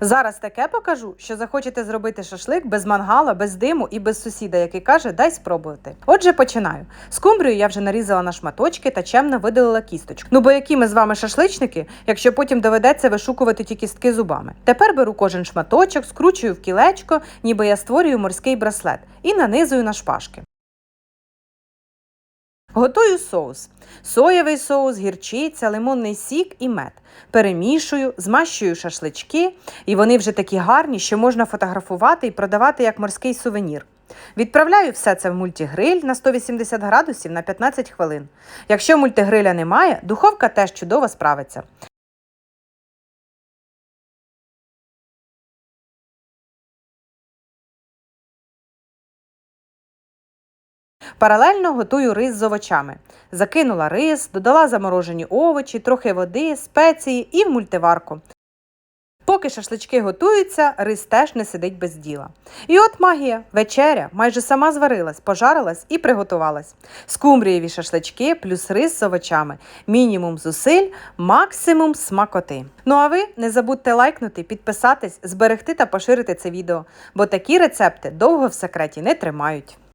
Зараз таке покажу, що захочете зробити шашлик без мангала, без диму і без сусіда, який каже, дай спробувати. Отже, починаю. Скумбрію я вже нарізала на шматочки та чемно видалила кісточку. Ну бо які ми з вами шашличники, якщо потім доведеться вишукувати ті кістки зубами. Тепер беру кожен шматочок, скручую в кілечко, ніби я створюю морський браслет, і нанизую на шпажки. Готую соус. Соєвий соус, гірчиця, лимонний сік і мед. Перемішую, змащую шашлички, і вони вже такі гарні, що можна фотографувати і продавати як морський сувенір. Відправляю все це в мультигриль на 180 градусів на 15 хвилин. Якщо мультигриля немає, духовка теж чудово справиться. Паралельно готую рис з овочами. Закинула рис, додала заморожені овочі, трохи води, спеції і в мультиварку. Поки шашлички готуються, рис теж не сидить без діла. І от магія, вечеря майже сама зварилась, пожарилась і приготувалась. Скумбрієві шашлички плюс рис з овочами. Мінімум зусиль, максимум смакоти. Ну а ви не забудьте лайкнути, підписатись, зберегти та поширити це відео, бо такі рецепти довго в секреті не тримають.